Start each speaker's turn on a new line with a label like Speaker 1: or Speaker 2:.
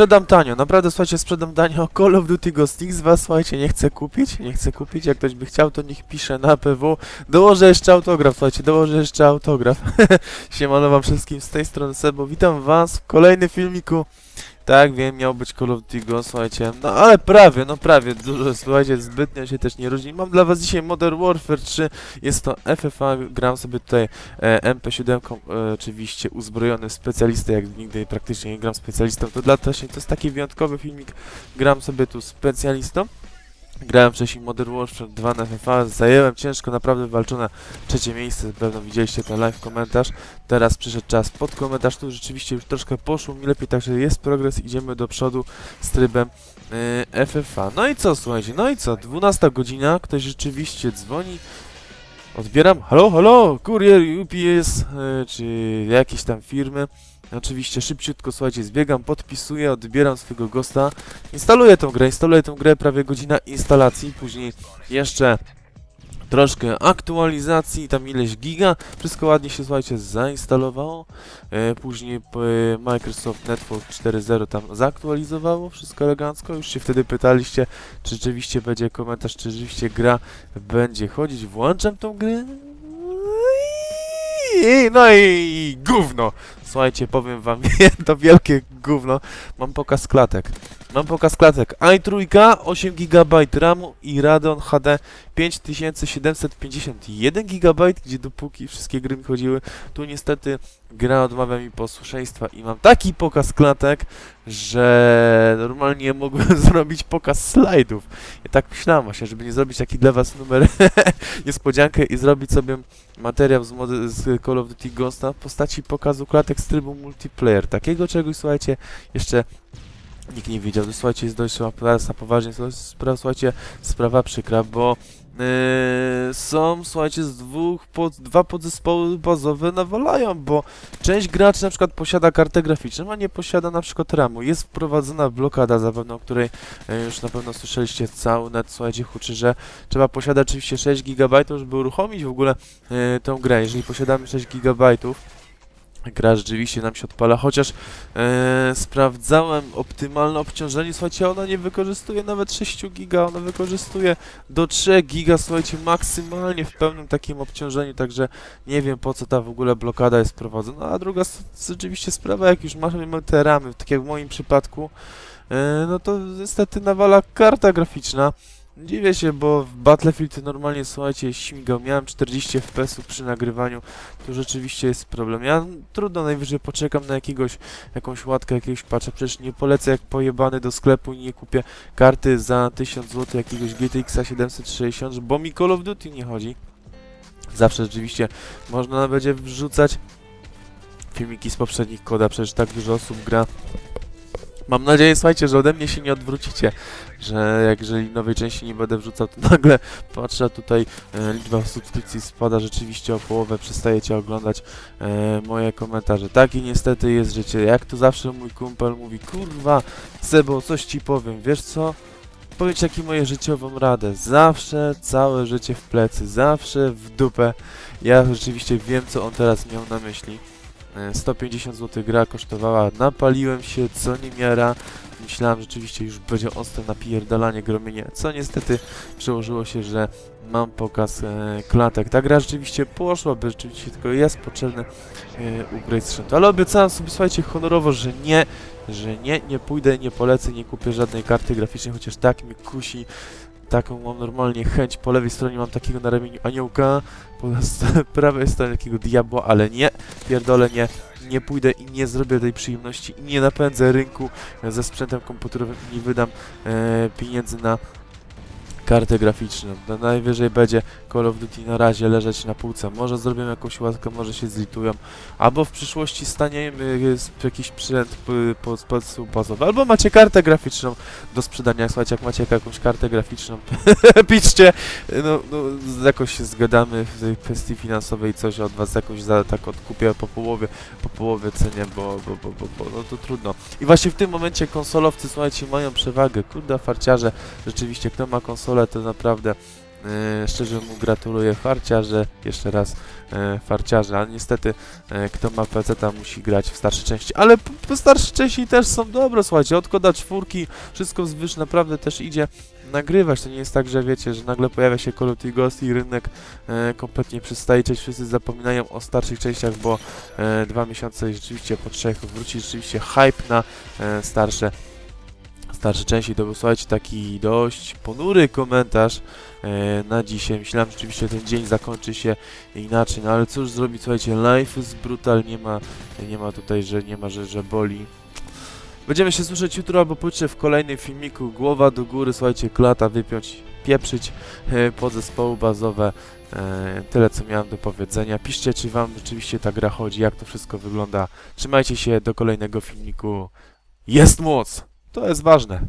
Speaker 1: sprzedam tanio, naprawdę słuchajcie, sprzedam tanio Call of Duty Ghost z was, słuchajcie, nie chce kupić, nie chce kupić, jak ktoś by chciał, to niech pisze na PW. Dołożę jeszcze autograf, słuchajcie, dołożę jeszcze autograf. Siemano wam wszystkim z tej strony Sebo, witam was w kolejnym filmiku. Tak, wiem, miał być Call of Duty słuchajcie, no ale prawie, no prawie, dużo, słuchajcie, zbytnio się też nie różni. Mam dla was dzisiaj Modern Warfare 3, jest to FFA, gram sobie tutaj e, MP7, e, oczywiście uzbrojony specjalistę, jak nigdy praktycznie nie gram specjalistą, to dla też to jest taki wyjątkowy filmik, gram sobie tu specjalistą. Grałem wcześniej Modern Warfare 2 na FFA, zajęłem ciężko, naprawdę walczone trzecie miejsce, pewno widzieliście ten live komentarz. Teraz przyszedł czas pod komentarz, tu rzeczywiście już troszkę poszło mi lepiej, także jest progres, idziemy do przodu z trybem yy, FFA. No i co, słuchajcie, no i co, 12 godzina, ktoś rzeczywiście dzwoni, odbieram, halo, halo, kurier UPS, yy, czy jakieś tam firmy. Oczywiście szybciutko, słuchajcie, zbiegam, podpisuję, odbieram swojego gosta, instaluję tą grę, instaluję tą grę, prawie godzina instalacji, później jeszcze troszkę aktualizacji, tam ileś giga, wszystko ładnie się, słuchajcie, zainstalowało, e, później e, Microsoft Network 4.0 tam zaktualizowało, wszystko elegancko, już się wtedy pytaliście, czy rzeczywiście będzie komentarz, czy rzeczywiście gra będzie chodzić, włączam tą grę, no i gówno. Słuchajcie, powiem wam, to wielkie gówno. Mam pokaz klatek. Mam pokaz klatek. i3, 8 GB RAMu i Radeon HD 5751 GB, gdzie dopóki wszystkie gry mi chodziły, tu niestety gra odmawia mi posłuszeństwa i mam taki pokaz klatek, że normalnie mogłem zrobić pokaz slajdów. Ja tak myślałem właśnie, żeby nie zrobić taki dla was numer niespodziankę i zrobić sobie materiał z, z Call of Duty Ghosta w postaci pokazu klatek z trybu multiplayer. Takiego czegoś, słuchajcie, jeszcze nikt nie wiedział. To, słuchajcie, jest dość na poważnie. Sprawa, słuchajcie, sprawa przykra, bo yy, są, słuchajcie, z dwóch, pod, dwa podzespoły bazowe nawalają, bo część graczy na przykład posiada kartę graficzną, a nie posiada na przykład RAMu. Jest wprowadzona blokada zapewne, o której yy, już na pewno słyszeliście cały net, słuchajcie, huczy, że trzeba posiadać oczywiście 6 GB, żeby uruchomić w ogóle yy, tą grę. Jeżeli posiadamy 6 GB, gra rzeczywiście nam się odpala, chociaż e, sprawdzałem optymalne obciążenie, słuchajcie, ona nie wykorzystuje nawet 6 giga, ona wykorzystuje do 3 giga, słuchajcie, maksymalnie w pełnym takim obciążeniu, także nie wiem po co ta w ogóle blokada jest prowadzona, a druga rzeczywiście sprawa, jak już mamy te ramy, tak jak w moim przypadku, e, no to niestety nawala karta graficzna, Dziwię się, bo w Battlefield normalnie, słuchajcie, śmigał. Miałem 40 fps przy nagrywaniu. Tu rzeczywiście jest problem. Ja trudno, najwyżej poczekam na jakiegoś, jakąś łatkę, jakiegoś patcha. Przecież nie polecę jak pojebany do sklepu i nie kupię karty za 1000 zł jakiegoś GTX 760, bo mi Call of Duty nie chodzi. Zawsze rzeczywiście można będzie wrzucać filmiki z poprzednich koda, przecież tak dużo osób gra. Mam nadzieję, słuchajcie, że ode mnie się nie odwrócicie, że jak jeżeli nowej części nie będę wrzucał, to nagle patrzę, tutaj e, liczba subskrypcji spada rzeczywiście o połowę, przestajecie oglądać e, moje komentarze. Tak i niestety jest życie. Jak to zawsze mój kumpel mówi, kurwa, Sebo, coś ci powiem, wiesz co? Powiem ci, jakie moje życiową radę. Zawsze całe życie w plecy, zawsze w dupę. Ja rzeczywiście wiem, co on teraz miał na myśli. E, 150 zł gra kosztowała, napaliłem się, co nie miara. Myślałem rzeczywiście już będzie ostre napierdalanie, gromienie, co niestety przełożyło się, że mam pokaz e, klatek. Ta gra rzeczywiście poszła, by rzeczywiście tylko jest potrzebny e, upgrade sprzętu. Ale obiecałem sobie, słuchajcie, honorowo, że nie, że nie, nie pójdę, nie polecę, nie kupię żadnej karty graficznej, chociaż tak mnie kusi. Taką mam normalnie chęć. Po lewej stronie mam takiego na ramieniu aniołka, po prawej stronie takiego diabła, ale nie, pierdolę nie, nie pójdę i nie zrobię tej przyjemności i nie napędzę rynku ze sprzętem komputerowym i nie wydam e, pieniędzy na kartę graficzną. No, najwyżej będzie Call of Duty na razie leżeć na półce. Może zrobią jakąś łatkę, może się zlitują, albo w przyszłości staniemy e, jakiś sprzęt p- po sposób bazowy, albo macie kartę graficzną do sprzedania. Słuchajcie, jak macie jakąś kartę graficzną, piszcie, no, no jakoś się zgadamy w tej kwestii finansowej, coś od was jakoś za, tak odkupię po połowie, po połowie cenie, bo, bo, bo, bo, bo no to trudno. I właśnie w tym momencie konsolowcy, słuchajcie, mają przewagę. Kurde, farciarze, rzeczywiście, kto ma konsolę, to naprawdę E, szczerze mu gratuluję farciarze, jeszcze raz e, farciarze, ale niestety e, kto ma PC tam musi grać w starsze części, ale p- p- starsze części też są dobre, słuchajcie, od koda czwórki, wszystko wzwyż naprawdę też idzie nagrywać, to nie jest tak, że wiecie, że nagle pojawia się Call of Duty i rynek e, kompletnie przestaje wszyscy zapominają o starszych częściach, bo e, dwa miesiące i rzeczywiście po trzech wróci rzeczywiście hype na e, starsze starsze części. To był, słuchajcie, taki dość ponury komentarz e, na dzisiaj. Myślałem, że rzeczywiście ten dzień zakończy się inaczej, no ale cóż zrobić, słuchajcie, life is brutal, nie ma, nie ma tutaj, że nie ma, że, że boli. Będziemy się słyszeć jutro albo pojutrze w kolejnym filmiku. Głowa do góry, słuchajcie, klata wypiąć, pieprzyć e, podzespoły bazowe. E, tyle, co miałem do powiedzenia. Piszcie, czy wam rzeczywiście ta gra chodzi, jak to wszystko wygląda. Trzymajcie się do kolejnego filmiku. Jest moc! To jest ważne.